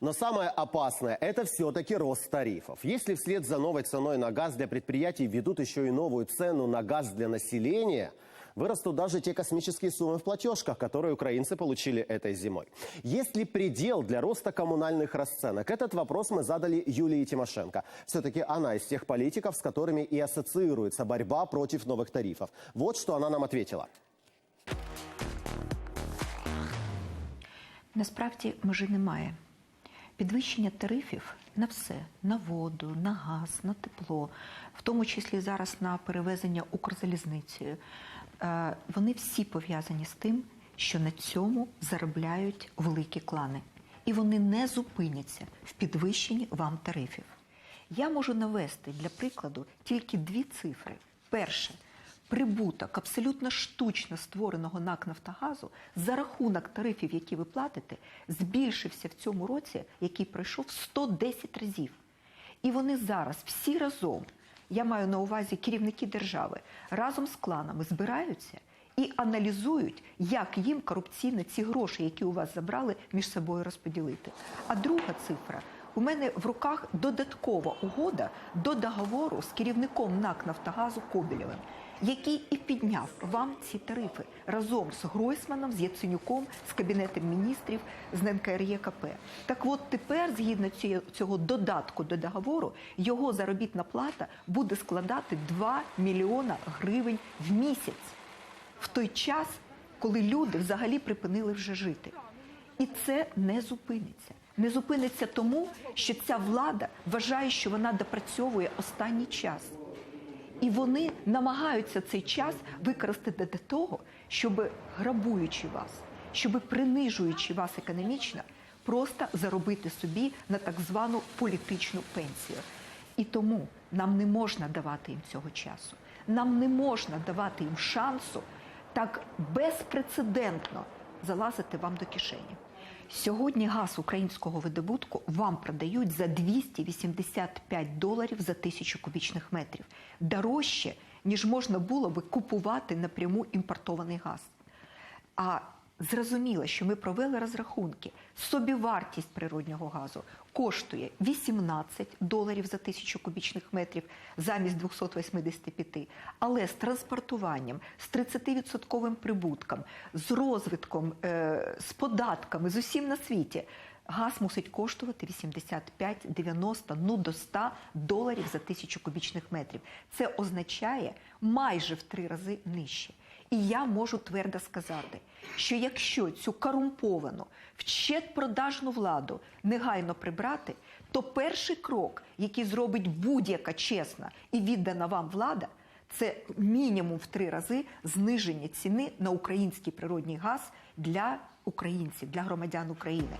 Но самое опасное – это все-таки рост тарифов. Если вслед за новой ценой на газ для предприятий введут еще и новую цену на газ для населения, вырастут даже те космические суммы в платежках, которые украинцы получили этой зимой. Есть ли предел для роста коммунальных расценок? Этот вопрос мы задали Юлии Тимошенко. Все-таки она из тех политиков, с которыми и ассоциируется борьба против новых тарифов. Вот что она нам ответила. Насправді межі немає. Підвищення тарифів на все: на воду, на газ, на тепло, в тому числі зараз на перевезення Укрзалізницею. Вони всі пов'язані з тим, що на цьому заробляють великі клани. І вони не зупиняться в підвищенні вам тарифів. Я можу навести для прикладу тільки дві цифри. Перше прибуток абсолютно штучно створеного НАК Нафтогазу за рахунок тарифів, які ви платите, збільшився в цьому році, який пройшов 110 разів. І вони зараз всі разом, я маю на увазі керівники держави, разом з кланами збираються і аналізують, як їм корупційно ці гроші, які у вас забрали, між собою розподілити. А друга цифра. У мене в руках додаткова угода до договору з керівником НАК Нафтогазу Кобелєвим, який і підняв вам ці тарифи разом з Гройсманом, з Яценюком, з Кабінетом міністрів, з НКРЄКП. Так от тепер, згідно цього додатку до договору, його заробітна плата буде складати 2 мільйона гривень в місяць в той час, коли люди взагалі припинили вже жити. І це не зупиниться. Не зупиниться тому, що ця влада вважає, що вона допрацьовує останній час. І вони намагаються цей час використати для того, щоб грабуючи вас, щоб принижуючи вас економічно, просто заробити собі на так звану політичну пенсію. І тому нам не можна давати їм цього часу. Нам не можна давати їм шансу так безпрецедентно залазити вам до кишені. Сьогодні газ українського видобутку вам продають за 285 доларів за тисячу кубічних метрів. Дорожче, ніж можна було би купувати напряму імпортований газ. А зрозуміло, що ми провели розрахунки. Собівартість природнього газу коштує 18 доларів за тисячу кубічних метрів замість 285. Але з транспортуванням, з 30% прибутком, з розвитком, е, з податками, з усім на світі. Газ мусить коштувати 85-90, ну до 100 доларів за тисячу кубічних метрів. Це означає майже в три рази нижче. І я можу твердо сказати, що якщо цю корумповану, вщет продажну владу негайно прибрати, то перший крок, який зробить будь-яка чесна і віддана вам влада, це мінімум в три рази зниження ціни на український природний газ для українців, для громадян України.